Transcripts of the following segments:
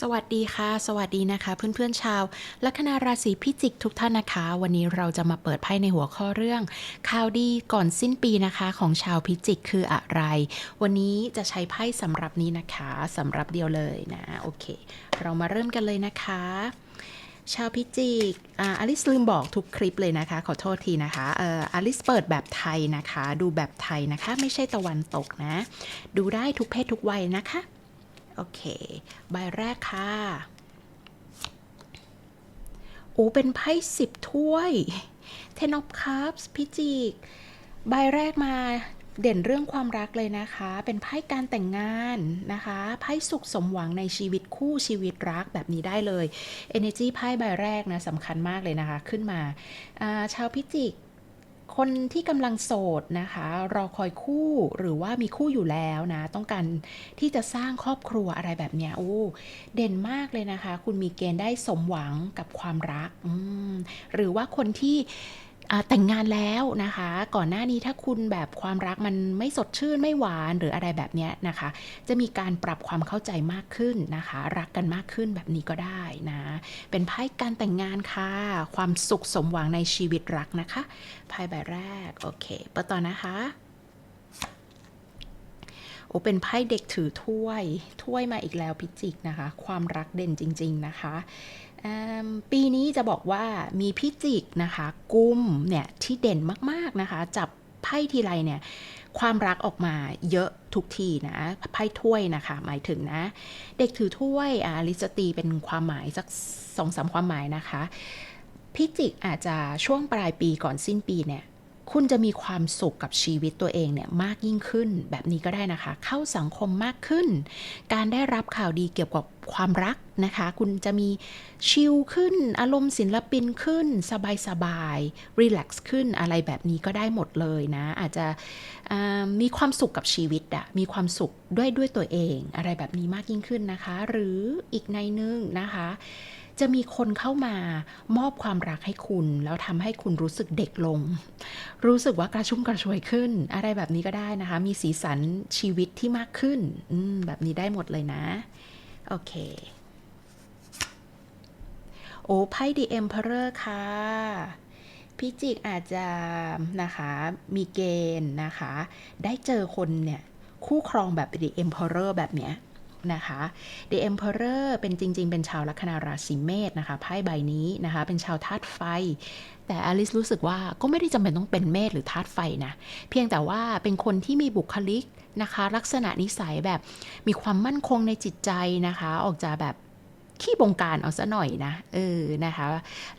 สวัสดีค่ะ สวัสดีนะคะ เพื่อนๆชาวลัคนาราศีพิจิกทุกท่านนะคะ วันนี้เราจะมาเปิดไพ่ในหัวข้อเรื่อง ข่าวดีก่อนสิ้นปีนะคะของชาวพิจิกคืออะไร วันนี้จะใช้ไพ่สำหรับนี้นะคะสำหรับเดียวเลยนะโอเค เรามาเริ่มกันเลยนะคะ ชาวพิจิกอ่าลิสลืมบอกทุกคลิปเลยนะคะ ขอโทษทีนะคะเอ่ออลิสเปิดแบบไทยนะคะ ดูแบบไทยนะคะ ไม่ใช่ตะวันตกนะ ดูได้ทุกเพศทุกวัยนะคะ โอเค ใบแรกค่ะโอ้เป็นไพ่สิบถ้วย Ten of Cups พิจิก ใบแรกมาเด่นเรื่องความรักเลยนะคะ เป็นไพ่การแต่งงานนะคะ ไพ่สุขสมหวังในชีวิตคู่ชีวิตรักแบบนี้ได้เลย Energy ไพ่ใบแรกนะสำคัญมากเลยนะคะ ขึ้นมาอ่าชาวพิจิก คนที่กำลังโสดนะคะ รอคอยคู่หรือว่ามีคู่อยู่แล้วนะ ต้องการที่จะสร้างครอบครัวอะไรแบบเนี้ยโอ้เด่นมากเลยนะคะ คุณมีเกณฑ์ได้สมหวังกับความรัก หรือว่าคนที่ แต่งงานแล้วนะคะ ก่อนหน้านี้ถ้าคุณแบบความรักมันไม่สดชื่นไม่หวานหรืออะไรแบบเนี้ยนะคะ จะมีการปรับความเข้าใจมากขึ้นนะคะ รักกันมากขึ้นแบบนี้ก็ได้นะ เป็นไพ่การแต่งงานค่ะ ความสุขสมหวังในชีวิตรักนะคะไพ่ใบแรก โอเคเปิดต่อนะคะโอ้เป็นไพ่เด็กถือถ้วย ถ้วยมาอีกแล้วพิจิกนะคะ ความรักเด่นจริง ๆ นะคะ ปีนี้จะบอกว่ามีพิจิกนะคะกุมเนี่ยที่เด่นมากๆนะคะ จับไพ่ทีไรเนี่ยความรักออกมาเยอะทุกทีนะไพ่ถ้วยนะคะ หมายถึงนะ เด็กถือถ้วยอาริสตีเป็นความหมายสักสองสามความหมายนะคะพิจิกอาจจะช่วงปลายปีก่อนสิ้นปีเนี่ย คุณจะมีความสุขกับชีวิตตัวเองเนี่ยมากยิ่งขึ้นแบบนี้ก็ได้นะคะ เข้าสังคมมากขึ้น การได้รับข่าวดีเกี่ยวกับความรักนะคะ คุณจะมีชิลขึ้น อารมณ์ศิลปินขึ้น สบายสบายรีแลกซ์ขึ้นอะไรแบบนี้ก็ได้หมดเลยนะ อาจจะมีความสุขกับชีวิตอะมีความสุขด้วยด้วยตัวเอง อะไรแบบนี้มากยิ่งขึ้นนะคะ หรืออีกในนึงนะคะ จะมีคนเข้ามามอบความรักให้คุณ แล้วทำให้คุณรู้สึกเด็กลง รู้สึกว่ากระชุ่มกระชวยขึ้น อะไรแบบนี้ก็ได้นะคะ มีสีสันชีวิตที่มากขึ้นแบบนี้ได้หมดเลยนะ โอเค โอ้ไพ่ The Emperor ค่ะพิจิกอาจจะนะคะมีเกณฑ์นะคะ ได้เจอคนเนี่ย คู่ครองแบบ The Emperor แบบเนี้ย นะคะ The Emperor เป็นจริง ๆ เป็นชาวลัคนาราศีเมษนะคะไพ่ใบนี้นะคะ เป็นชาวธาตุไฟ แต่อลิสรู้สึกว่าก็ไม่ได้จำเป็นต้องเป็นเมษหรือธาตุไฟนะ เพียงแต่ว่าเป็นคนที่มีบุคลิกนะคะ ลักษณะนิสัยแบบมีความมั่นคงในจิตใจนะคะ ออกจะแบบขี้บงการเอาซะหน่อยนะ เออ นะคะ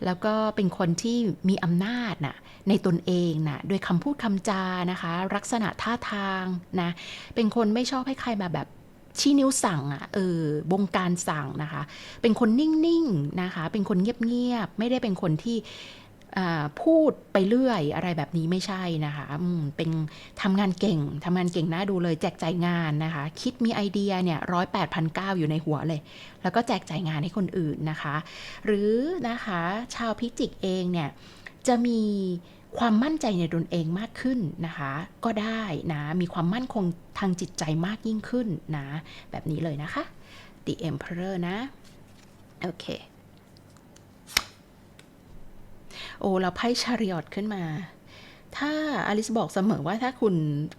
แล้วก็เป็นคนที่มีอำนาจนะในตนเองนะโดยคำพูดคำจานะคะ ลักษณะท่าทางนะ เป็นคนไม่ชอบให้ใครมาแบบ ชี้นิ้วสั่งอะ่ะเออบงการสั่งนะคะ เป็นคนนิ่งๆนะคะ เป็นคนเงียบๆไม่ได้เป็นคนที่พูดไปเรื่อยอะไรแบบนี้ไม่ใช่นะคะเป็นทำงานเก่งทำงานเก่งน่าดูเลยแจกจ่ายงานนะคะ คิดมีไอเดียเนี่ยร้อยแปดพันเก้าอยู่ในหัวเลย แล้วก็แจกจ่ายงานให้คนอื่นนะคะ หรือนะคะชาวพิจิกเองเนี่ยจะมี ความมั่นใจในตนเองมากขึ้นนะคะ ก็ได้นะ มีความมั่นคงทางจิตใจมากยิ่งขึ้นนะ แบบนี้เลยนะคะ The Emperor นะ โอเค โอ้เราไพ่ชาริออตขึ้นมา ถ้าอลิสบอกเสมอว่าถ้าคุณ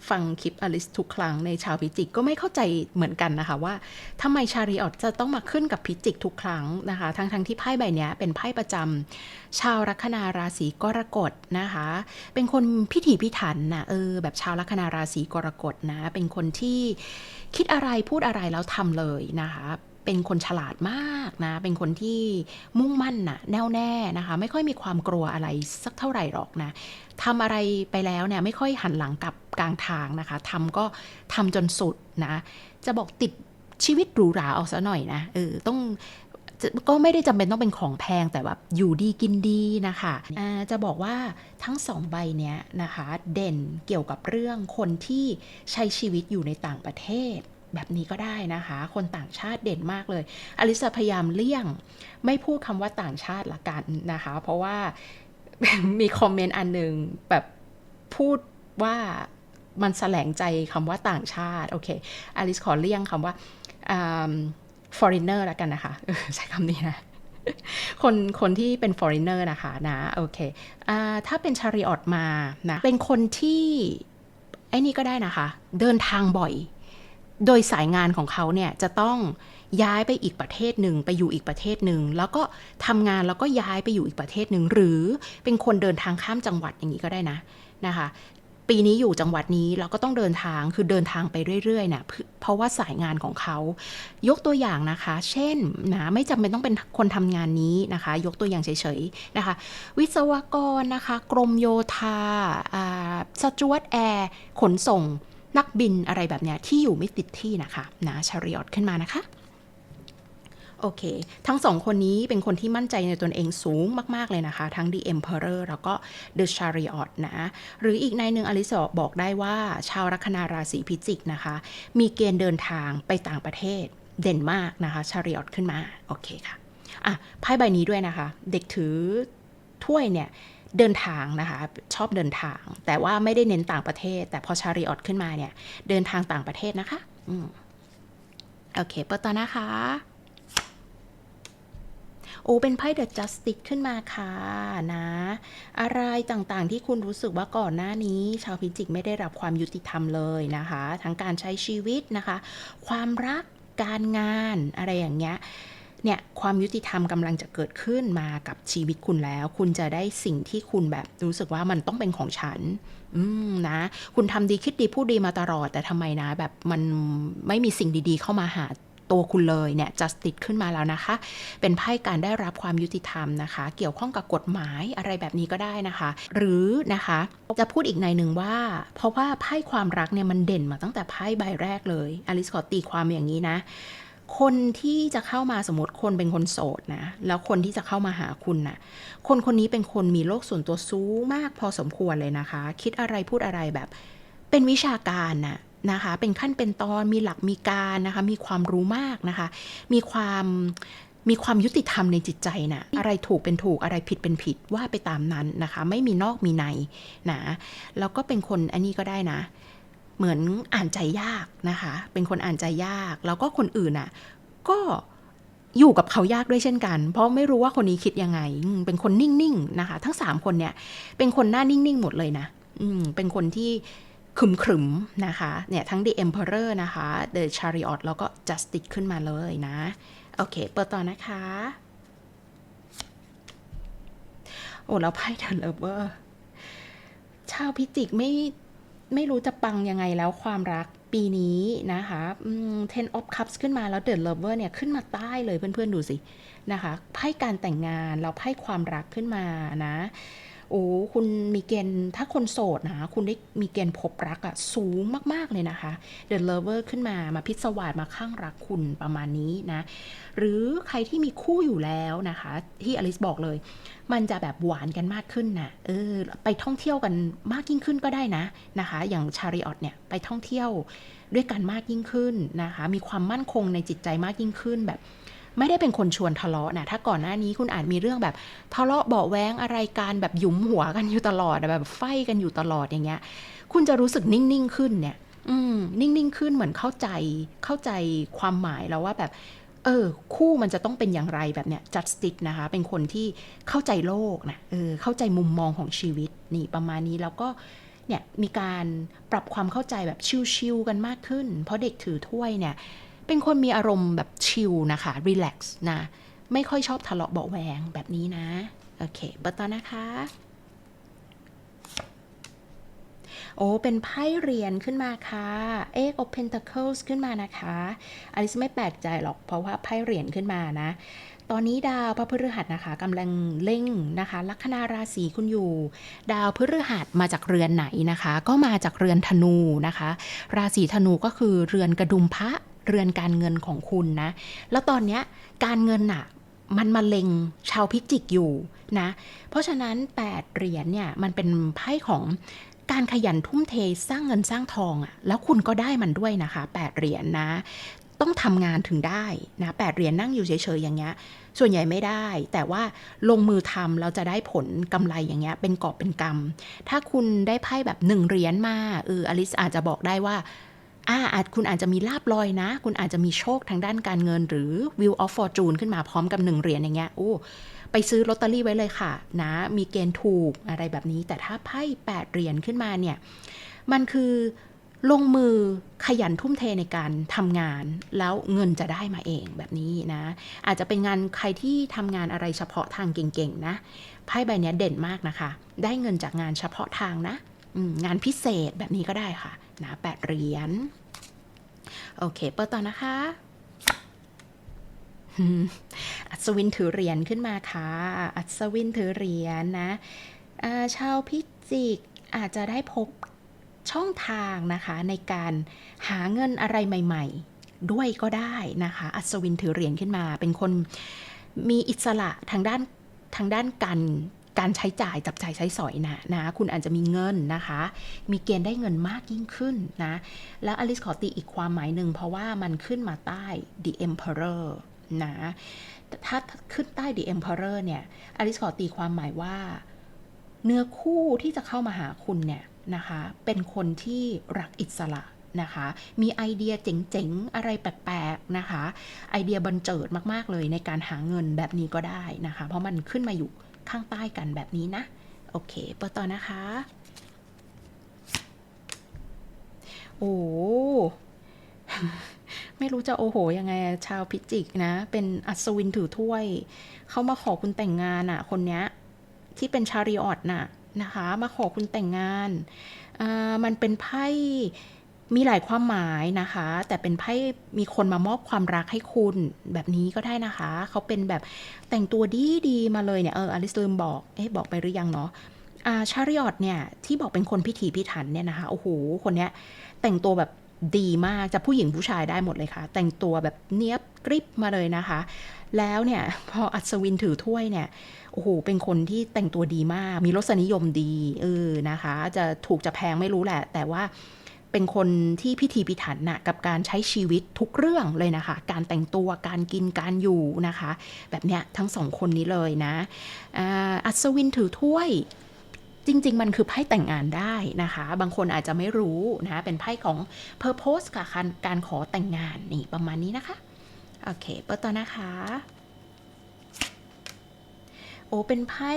ฟังคลิปอลิสทุกครั้งในชาวพิจิกก็ไม่เข้าใจเหมือนกันนะคะว่าทำไมชาริอตจะต้องมาขึ้นกับพิจิกทุกครั้งนะคะ ทั้งทั้งที่ไพ่ใบนี้เป็นไพ่ประจำชาวลัคนาราศีกรกฎนะคะ เป็นคนพิถีพิถันนะเออแบบชาวลัคนาราศีกรกฎนะ เป็นคนที่คิดอะไรพูดอะไรแล้วทำเลยนะคะ เป็นคนฉลาดมากนะ เป็นคนที่มุ่งมั่นนะแน่วแน่นะคะ ไม่ค่อยมีความกลัวอะไรสักเท่าไหร่หรอกนะทำอะไรไปแล้วเนี่ยไม่ค่อยหันหลังกลับกลางทางนะคะทำก็ทำจนสุดนะ จะบอกติดชีวิตหรูหราเอาซะหน่อยนะเออต้องก็ไม่ได้จำเป็นต้องเป็นของแพงแต่แบบอยู่ดีกินดีนะคะอ่าจะบอกว่าทั้งสองใบเนี้ยนะคะ เด่นเกี่ยวกับเรื่องคนที่ใช้ชีวิตอยู่ในต่างประเทศ แบบนี้ก็ได้นะคะ คนต่างชาติเด่นมากเลย อลิซาพยายามเลี่ยง ไม่พูดคำว่าต่างชาติละกันนะคะ เพราะว่ามีคอมเมนต์อันหนึ่งแบบพูดว่ามันแสลงใจคำว่าต่างชาติ โอเค อลิสขอเลี่ยงคำว่า foreigner ล้วกันนะคะ ใช้คำนี้นะ คนคนที่เป็น foreigner นะคะนะ โอเคอถ้าเป็นชาริออตมานะ เป็นคนที่ ไอ้นี่ก็ได้นะคะ เดินทางบ่อย โดยสายงานของเขาเนี่ยจะต้องย้ายไปอีกประเทศหนึ่งไปอยู่อีกประเทศหนึ่งแล้วก็ทำงานแล้วก็ย้ายไปอยู่อีกประเทศหนึ่งหรือเป็นคนเดินทางข้ามจังหวัดอย่างนี้ก็ได้นะนะคะปีนี้อยู่จังหวัดนี้เราก็ต้องเดินทางคือเดินทางไปเรื่อยๆนะเพเพราะว่าสายงานของเขา ยกตัวอย่างนะคะ เช่นนะไม่จำเป็นต้องเป็นคนทำงานนี้นะคะ ยกตัวอย่างเฉยๆนะคะ วิศวกรนะคะ กรมโยธาอ่าสจวตแอร์ขนส่ง นักบินอะไรแบบเนี้ยที่อยู่ไม่ติดที่นะคะนะชาริออตขึ้นมานะคะโอเค ทั้งสองคนนี้เป็นคนที่มั่นใจในตนเองสูงมาก ๆ เลยนะคะ ทั้ง The Emperor แล้วก็ The Chariot นะ หรืออีกในหนึ่งอลิซบอกได้ว่า ชาวลัคนาราศีพิจิกนะคะ มีเกณฑ์เดินทางไปต่างประเทศเด่นมากนะคะ Chariot ขึ้นมา โอเคค่ะ อะไพ่ใบนี้ด้วยนะคะ เด็กถือถ้วยเนี่ย เดินทางนะคะ ชอบเดินทาง แต่ว่าไม่ได้เน้นต่างประเทศ แต่พอชาริออตขึ้นมาเนี่ย เดินทางต่างประเทศนะคะอโอเค เปิดต่อนะคะ โอ้เป็นไพ่เดอะจัสติ e ขึ้นมาค่ะนะ อะไรต่างๆที่คุณรู้สึกว่าก่อนหน้านี้ ชาวพิจิกไม่ได้รับความยุติธรรมเลยนะคะ ทั้งการใช้ชีวิตนะคะ ความรักการงานอะไรอย่างเงี้ย เนี่ยความยุติธรรมกำลังจะเกิดขึ้นมากับชีวิตคุณแล้ว คุณจะได้สิ่งที่คุณแบบรู้สึกว่ามันต้องเป็นของฉัน อืมนะ คุณทำดีคิดดีพูดดีมาตลอด แต่ทำไมนะ แบบมันไม่มีสิ่งดีๆ เข้ามาหาตัวคุณเลยเนี่ย justice ขึ้นมาแล้วนะคะ เป็นไพ่การได้รับความยุติธรรมนะคะ เกี่ยวข้องกับกฎหมายอะไรแบบนี้ก็ได้นะคะ หรือนะคะจะพูดอีกในหนึ่งว่า เพราะว่าไพ่ความรักเนี่ยมันเด่นมาตั้งแต่ไพ่ใบแรกเลยอลิสขอตีความอย่างนี้นะ คนที่จะเข้ามาสมมติคนเป็นคนโสดนะ แล้วคนที่จะเข้ามาหาคุณนะ่ะ คนคนนี้เป็นคนมีโลกส่วนตัวสูงมากพอสมควรเลยนะคะ คิดอะไรพูดอะไรแบบ เป็นวิชาการน่ะนะคะ เป็นขั้นเป็นตอนมีหลักมีการนะคะ มีความรู้มากนะคะ มีความมีความยุติธรรมในจิตใจนะ่ะอะไรถูกเป็นถูกอะไรผิดเป็นผิดว่าไปตามนั้นนะคะ ไม่มีนอกมีในนะแล้วก็เป็นคนอันนี้ก็ได้นะ เหมือนอ่านใจยากนะคะ เป็นคนอ่านใจยาก แล้วก็คนอื่นอะ ก็อยู่กับเขายากด้วยเช่นกัน เพราะไม่รู้ว่าคนนี้คิดยังไง เป็นคนนิ่งๆนะคะ ทั้งสามคนเนี่ย เป็นคนหน้านิ่งๆหมดเลยนะ อืม เป็นคนที่ขึมขรึมๆนะคะ เนี่ยทั้ง The Emperor นะคะ The Chariot แล้วก็ Justice ขึ้นมาเลยนะ โอเค เปิดต่อนะคะ โอ้แล้วไพ่ The Lover ชาวพิจิกไม่ ไม่รู้จะปังยังไงแล้วความรักปีนี้นะคะ Ten of Cups ขึ้นมาแล้ว The Lover เนี่ยขึ้นมาใต้เลยเพื่อนๆดูสินะคะไพ่การแต่งงานเราไพ่ความรักขึ้นมานะ โอ้คุณมีเกณฑ์ถ้าคนโสดนะคุณได้มีเกณฑ์พบรักอะสูงมาก ๆ เลยนะคะ The Lover ขึ้นมามาพิศวาสมาข้างรักคุณประมาณนี้นะ หรือใครที่มีคู่อยู่แล้วนะคะ ที่อลิสบอกเลย มันจะแบบหวานกันมากขึ้นนะเออไปท่องเที่ยวกันมากยิ่งขึ้นก็ได้นะนะคะ อย่างชาริออตเนี่ยไปท่องเที่ยวด้วยกันมากยิ่งขึ้นนะคะ มีความมั่นคงในจิตใจมากยิ่งขึ้นแบบ ไม่ได้เป็นคนชวนทะเลาะนะถ้าก่อนหน้านี้คุณอาจมีเรื่องแบบทะเลาะเบาแว้งอะไรการแบบหยุมหัวกันอยู่ตลอดแบบไฟกันอยู่ตลอดอย่างเงี้ย คุณจะรู้สึกนิ่งๆขึ้นเนี่ย อืม นิ่งๆขึ้นเหมือนเข้าใจเข้าใจความหมายแล้วว่าแบบ เออ คู่มันจะต้องเป็นอย่างไรแบบเนี้ย justice นะคะ เป็นคนที่เข้าใจโลกนะเออเข้าใจมุมมองของชีวิตนี่ประมาณนี้แล้วก็เนี่ยมีการปรับความเข้าใจแบบชิลๆกันมากขึ้น เพราะเด็กถือถ้วยเนี่ย เป็นคนมีอารมณ์แบบชิลนะคะรีแลกซ์นะ ไม่ค่อยชอบทะเลาะเบาแวงแบบนี้นะ โอเคเปิดต่อนะคะ โอ้ เป็นไพ่เรียญขึ้นมาค่ะ Eight of Pentacles ขึ้นมานะคะอลิซไม่แปลกใจหรอกเพราะว่าไพ่เหรียญขึ้นมานะตอนนี้ดาวพระพฤหัสนะคะกำลังเล่งนะคะ ลัคนาราศีคุณอยู่ ดาวพฤหัสมาจากเรือนไหนนะคะ ก็มาจากเรือนธนูนะคะ ราศีธนูก็คือเรือนกระดุมพระ เรือนการเงินของคุณนะ แล้วตอนเนี้ยการเงินน่ะมันมาเล็งชาวพิจิกอยู่นะ เพราะฉะนั้น 8 เหรียญเนี่ยมันเป็นไพ่ของการขยันทุ่มเทสร้างเงินสร้างทองอะ่ะแล้วคุณก็ได้มันด้วยนะคะ 8 เหรียญนะต้องทำงานถึงได้นะ8เหรียญนั่งอยู่เฉยๆอย่างเงี้ย ส่วนใหญ่ไม่ได้ แต่ว่าลงมือทำแล้วจะได้ผลกำไรอย่างเงี้ยเป็นกอบเป็นกำถ้าคุณได้ไพ่แบบหนึ่งเหรียญมาเอออลิสอาจจะบอกได้ว่า อ่าอาจคุณอาจจะมีลาบลอยนะ คุณอาจจะมีโชคทางด้านการเงิน หรือ Wheel of Fortune ขึ้นมาพร้อมกับหนึ่งเหรียญอย่างเงี้ยโอ้ไปซื้อลอตเตอรี่ไว้เลยค่ะ นะ มีเกณฑ์ถูกอะไรแบบนี้ แต่ถ้าไพ่แปดเหรียญขึ้นมาเนี่ย มันคือลงมือขยันทุ่มเทในการทำงาน แล้วเงินจะได้มาเองแบบนี้นะ อาจจะเป็นงานใครที่ทำงานอะไรเฉพาะทางเก่งๆนะไพ่ใบนี้เด่นมากนะคะ ได้เงินจากงานเฉพาะทางนะงานพิเศษแบบนี้ก็ได้ค่ะนะแปดเหรียญ โอเค เปิดต่อนะคะอัศวินถือเหรียญขึ้นมาค่ะ อัศวินถือเหรียญนะาชาวพิจิกอาจจะได้พบช่องทางนะคะในการหาเงินอะไรใหม่ ๆ ด้วยก็ได้นะคะ อัศวินถือเหรียญขึ้นมา เป็นคนมีอิสระทางด้านทางด้านการ การใช้จ่ายจับจ่ายใช้สอยนะนะคุณอาจจะมีเงินนะคะ มีเกณฑ์ได้เงินมากยิ่งขึ้นนะ แล้วอลิสขอตีอีกความหมายหนึ่งเพราะว่ามันขึ้นมาใต้ the emperor นะถ้าขึ้นใต้ the emperor เนี่ยอลิสขอตีความหมายว่า เนื้อคู่ที่จะเข้ามาหาคุณเนี่ยนะคะ เป็นคนที่รักอิสระนะคะ มีไอเดียเจ๋งๆ อะไรแปลกๆนะคะ ไอเดียบันเจิดมากๆเลยในการหาเงินแบบนี้ก็ได้นะคะ เพราะมันขึ้นมาอยู่ ข้างใต้กันแบบนี้นะ โอเคเปิดต่อนะคะ โอ้ไม่รู้จะโอโหยังไงชาวพิจิกนะ เป็นอัศวินถือถ้วย เขามาขอคุณแต่งงานอะคนเนี้ยที่เป็นชาริออตน่ะนะคะ มาขอคุณแต่งงาน มันเป็นไพ่ มีหลายความหมายนะคะ แต่เป็นไพ่มีคนมามอบความรักให้คุณแบบนี้ก็ได้นะคะ เขาเป็นแบบแต่งตัวดีดีๆมาเลยเนี่ยเอออลิสลืมบอกเอ๊ะบอกไปหรือยังเนาะอาชาริออตเนี่ยที่บอกเป็นคนพิถีพิถันเนี่ยนะคะโอ้โหคนเนี้ยแต่งตัวแบบดีมากจะผู้หญิงผู้ชายได้หมดเลยค่ะ แต่งตัวแบบเนี้ยบกริบมาเลยนะคะ แล้วเนี่ยพออัศวินถือถ้วยเนี่ยโอ้โหเป็นคนที่แต่งตัวดีมาก มีรสนิยมดีเออนะคะ จะถูกจะแพงไม่รู้แหละ แต่ว่า เป็นคนที่พิถีพิถันน่ะกับการใช้ชีวิตทุกเรื่องเลยนะคะ การแต่งตัวการกินการอยู่นะคะ แบบเนี้ยทั้งสองคนนี้เลยนะอัศวินถือถ้วยจริง ๆ มันคือไพ่แต่งงานได้นะคะ บางคนอาจจะไม่รู้นะ เป็นไพ่ของ Purpose ค่ะการการขอแต่งงานนี่ประมาณนี้นะคะ โอเค เปิดต่อนะคะ โอ้เป็นไพ่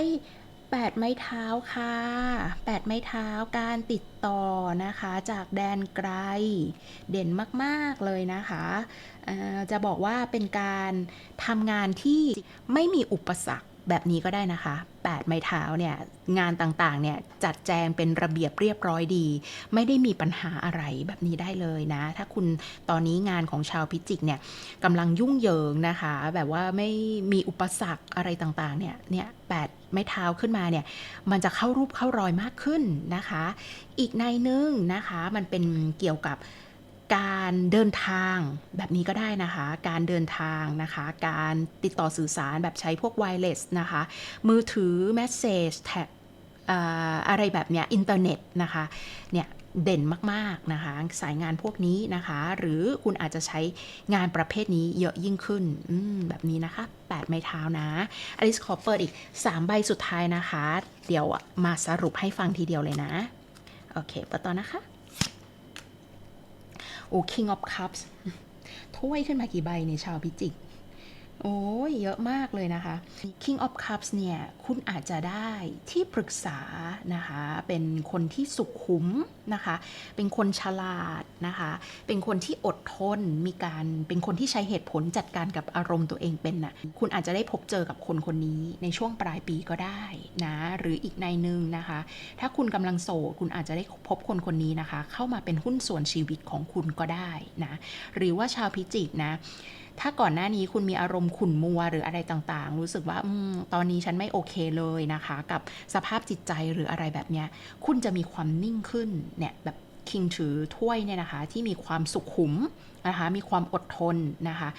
แปดไม้เท้าค่ะแปดไม้เท้าการติดต่อนะคะ จากแดนไกล เด่นมาก ๆ เลยนะคะจะบอกว่าเป็นการทำงานที่ไม่มีอุปสรรค แบบนี้ก็ได้นะคะแปดไม้เท้าเนี่ยงานต่างๆเนี่ยจัดแจงเป็นระเบียบเรียบร้อยดี ไม่ได้มีปัญหาอะไรแบบนี้ได้เลยนะ ถ้าคุณตอนนี้งานของชาวพิจิกเนี่ยกำลังยุ่งเหยิงนะคะ แบบว่าไม่มีอุปสรรคอะไรต่างๆเนี่ยเนี่ยแปดไม้เท้าขึ้นมาเนี่ยมันจะเข้ารูปเข้ารอยมากขึ้นนะคะ อีกในนึงนะคะมันเป็นเกี่ยวกับ การเดินทางแบบนี้ก็ได้นะคะ การเดินทางนะคะ การติดต่อสื่อสารแบบใช้พวกไวเลสนะคะ มือถือแมสเซจแท็กอะไรแบบเนี้ยอินเทอร์เน็ตนะคะเนี่ยเด่นมากๆนะคะ สายงานพวกนี้นะคะ หรือคุณอาจจะใช้งานประเภทนี้เยอะยิ่งขึ้นแบบนี้นะคะ 8 ไม้เท้านะอลิสขอเปิดอีก 3 ใบสุดท้ายนะคะ เดี๋ยวมาสรุปให้ฟังทีเดียวเลยนะ โอเคเปิดต่อนะคะ โอ้ King of Cups ถ้วยขึ้นมากี่ใบในชาวพิจิก โอ้ยเยอะมากเลยนะคะ King of Cups เนี่ย คุณอาจจะได้ที่ปรึกษานะคะ เป็นคนที่สุขุมนะคะ เป็นคนฉลาดนะคะ เป็นคนที่อดทน มีการเป็นคนที่ใช้เหตุผลจัดการกับอารมณ์ตัวเองเป็นน่ะ คุณอาจจะได้พบเจอกับคนคนนี้ในช่วงปลายปีก็ได้นะ หรืออีกในหนึ่งนะคะ ถ้าคุณกำลังโสด คุณอาจจะได้พบคนคนนี้นะคะ เข้ามาเป็นหุ้นส่วนชีวิตของคุณก็ได้นะ หรือว่าชาวพิจิกนะ ถ้าก่อนหน้านี้คุณมีอารมณ์ขุ่นมัวหรืออะไรต่างๆ รู้สึกว่าอตอนนี้ฉันไม่โอเคเลยนะคะ กับสภาพจิตใจหรืออะไรแบบเนี้ย คุณจะมีความนิ่งขึ้นเนี่ยแบบคิงถือถ้วยเนี่ยนะคะ ที่มีความสุขุมนะคะ มีความอดทนนะคะ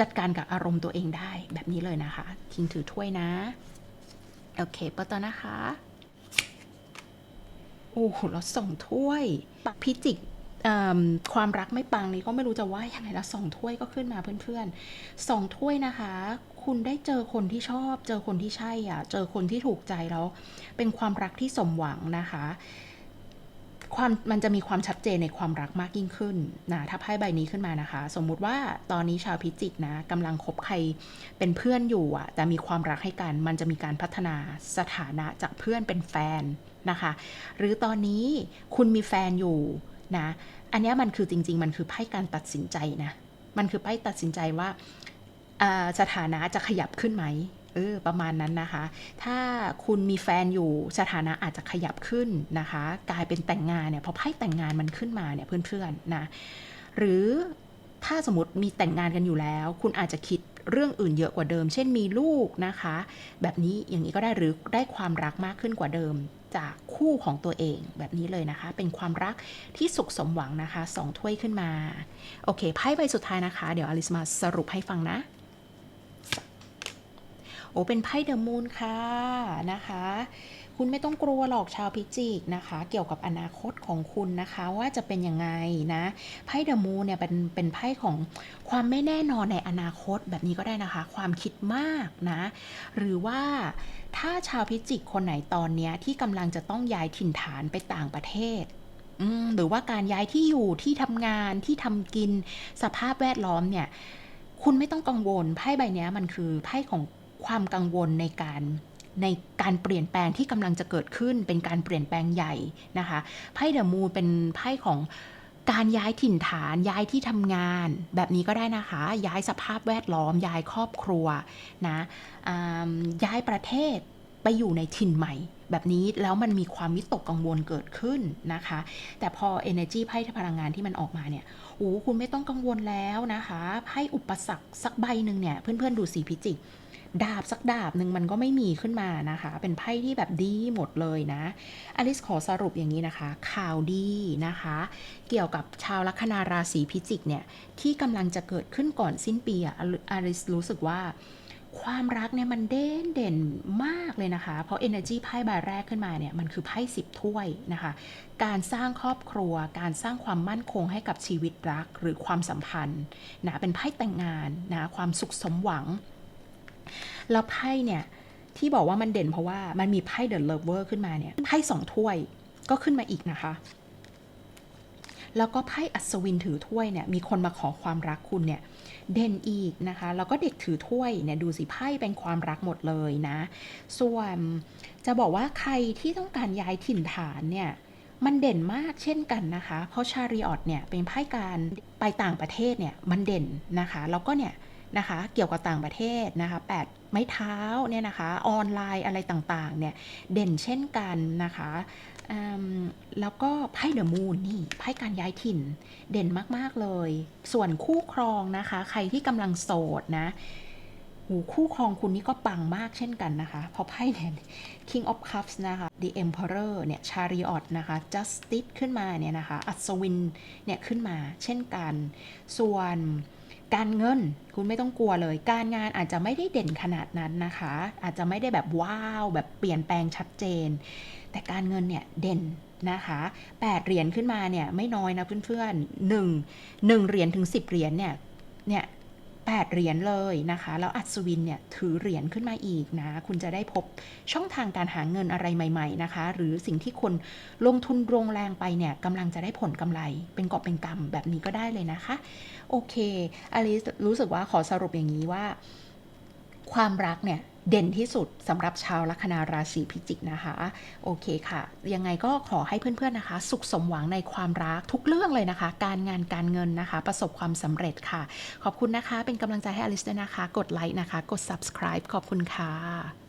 จัดการกับอารมณ์ตัวเองได้แบบนี้เลยนะคะ คิงถือถ้วยนะโอเคเปิดต่อนะคะโอ้โหเราส่งถ้วยปักพิจิก ความรักไม่ปังนี่ก็ไม่รู้จะว่ายังไงแล้วสองถ้วยก็ขึ้นมาเพื่อนๆสองถ้วยนะคะ คุณได้เจอคนที่ชอบ เจอคนที่ใช่อะ เจอคนที่ถูกใจแล้ว เป็นความรักที่สมหวังนะคะความมันจะมีความชัดเจนในความรักมากยิ่งขึ้นนะถ้าไพ่ใบนี้ขึ้นมานะคะ สมมุติว่าตอนนี้ชาวพิจิกนะกำลังคบใครเป็นเพื่อนอยู่อะแต่มีความรักให้กัน มันจะมีการพัฒนาสถานะจากเพื่อนเป็นแฟนนะคะ หรือตอนนี้คุณมีแฟนอยู่ นะ อันนี้มันคือจริง ๆ มันคือไพ่การตัดสินใจนะ มันคือไพ่ตัดสินใจว่าอ่าสถานะจะขยับขึ้นไหมเออประมาณนั้นนะคะ ถ้าคุณมีแฟนอยู่สถานะอาจจะขยับขึ้นนะคะ กลายเป็นแต่งงานเนี่ยพอไพ่แต่งงานมันขึ้นมาเนี่ยเพื่อนๆนะ หรือถ้าสมมติมีแต่งงานกันอยู่แล้ว คุณอาจจะคิด เรื่องอื่นเยอะกว่าเดิม เช่นมีลูกนะคะ แบบนี้อย่างนี้ก็ได้หรือได้ความรักมากขึ้นกว่าเดิมจากคู่ของตัวเองแบบนี้เลยนะคะ เป็นความรักที่สุขสมหวังนะคะสองถ้วยขึ้นมา โอเคไพ่ใบสุดท้ายนะคะ เดี๋ยวอลิสมาสรุปให้ฟังนะ โอ้เป็นไพ่เดอะมูนค่ะนะคะ คุณไม่ต้องกลัวหรอกชาวพิจิกนะคะ เกี่ยวกับอนาคตของคุณนะคะว่าจะเป็นยังไงนะไพ่เดอะมูนเนี่ยเป็นเป็นไพ่ของความไม่แน่นอนในอนาคตแบบนี้ก็ได้นะคะ ความคิดมากนะ หรือว่าถ้าชาวพิจิกคนไหนตอนเนี้ยที่กำลังจะต้องย้ายถิ่นฐานไปต่างประเทศหรือว่าการย้ายที่อยู่ที่ทำงานที่ทำกินสภาพแวดล้อมเนี่ย คุณไม่ต้องกังวลไพ่ใบนี้มันคือไพ่ของความกังวลในการ ในการเปลี่ยนแปลงที่กำลังจะเกิดขึ้น เป็นการเปลี่ยนแปลงใหญ่นะคะไพ่เดอะมูนเป็นไพ่ของการย้ายถิ่นฐานย้ายที่ทำงาน แบบนี้ก็ได้นะคะ ย้ายสภาพแวดล้อม ย้ายครอบครัวนะย้ายประเทศไปอยู่ในถิ่นใหม่ แบบนี้แล้วมันมีความวิตกกังวลเกิดขึ้นนะคะ แต่พอ energy ไพ่พลังงานที่มันออกมาเนี่ยโอ้คุณไม่ต้องกังวลแล้วนะคะไพ่อุปสรรคสักใบหนึ่งเนี่ยเพื่อนๆดูสีพิจิก ดาบสักดาบหนึ่งมันก็ไม่มีขึ้นมานะคะ เป็นไพ่ที่แบบดีหมดเลยนะอลิสขอสรุปอย่างนี้นะคะ ข่าวดีนะคะ เกี่ยวกับชาวลัคนาราศีพิจิกเนี่ย ที่กำลังจะเกิดขึ้นก่อนสิ้นปีอะอลิสรู้สึกว่าความรักเนี่ยมันเด่นเด่นมากเลยนะคะ เพราะ Energy ไพ่ใบแรกขึ้นมาเนี่ยมันคือไพ่สิบถ้วยนะคะ การสร้างครอบครัว การสร้างความมั่นคงให้กับชีวิตรักหรือความสัมพันธ์นะเป็นไพ่แต่งงานนะความสุขสมหวัง แล้วไพ่เนี่ยที่บอกว่ามันเด่นเพราะว่ามันมีไพ่เดอะเลเวอร์ขึ้นมาเนี่ยไพ่สองถ้วยก็ขึ้นมาอีกนะคะ แล้วก็ไพ่อัศวินถือถ้วยเนี่ยมีคนมาขอความรักคุณเนี่ยเด่นอีกนะคะ แล้วก็เด็กถือถ้วยเนี่ยดูสิไพ่เป็นความรักหมดเลยนะ ส่วนจะบอกว่าใครที่ต้องการย้ายถิ่นฐานเนี่ยมันเด่นมากเช่นกันนะคะ เพราะชาริออตเนี่ยเป็นไพ่การไปต่างประเทศเนี่ยมันเด่นนะคะ แล้วก็เนี่ย นะคะ เกี่ยวกับต่างประเทศนะคะแปดไม้เท้าเนี่ยนะคะออนไลน์อะไรต่างๆเนี่ยเด่นเช่นกันนะคะแล้วก็ไพ่เดอะมูนนี่ไพ่การย้ายถิ่นเด่นมากๆเลย ส่วนคู่ครองนะคะ ใครที่กำลังโสดนะหูคู่ครองคุณนี่ก็ปังมากเช่นกันนะคะเพราะไพ่เนี่ย King of Cups นะคะ The Emperor เนี่ย Chariot นะคะ Justice ขึ้นมาเนี่ยนะคะ อัศวินเนี่ยขึ้นมาเช่นกัน ส่วน การเงินคุณไม่ต้องกลัวเลย การงานอาจจะไม่ได้เด่นขนาดนั้นนะคะ อาจจะไม่ได้แบบว้าวแบบเปลี่ยนแปลงชัดเจน แต่การเงินเนี่ยเด่นนะคะ8เหรียญขึ้นมาเนี่ยไม่น้อยนะเพื่อนๆ1 1เหรียญถึง 10 เหรียญเนี่ยเนี่ย 8 เหรียญเลยนะคะ แล้วอัศวินเนี่ยถือเหรียญขึ้นมาอีกนะ คุณจะได้พบช่องทางการหาเงินอะไรใหม่ๆนะคะ หรือสิ่งที่คนลงทุนลงแรงไปเนี่ยกำลังจะได้ผลกำไร เป็นกอบเป็นกำแบบนี้ก็ได้เลยนะคะ โอเคอลิสรู้สึกว่าขอสรุปอย่างนี้ว่า ความรักเนี่ย เด่นที่สุดสำหรับชาวลัคนาราศีพิจิกนะคะ โอเคค่ะ ยังไงก็ขอให้เพื่อนๆนะคะ สุขสมหวังในความรักทุกเรื่องเลยนะคะ การงานการเงินนะคะ ประสบความสำเร็จค่ะ ขอบคุณนะคะ เป็นกำลังใจให้อลิสด้วยนะคะ กดไลค์นะคะ กด subscribe ขอบคุณค่ะ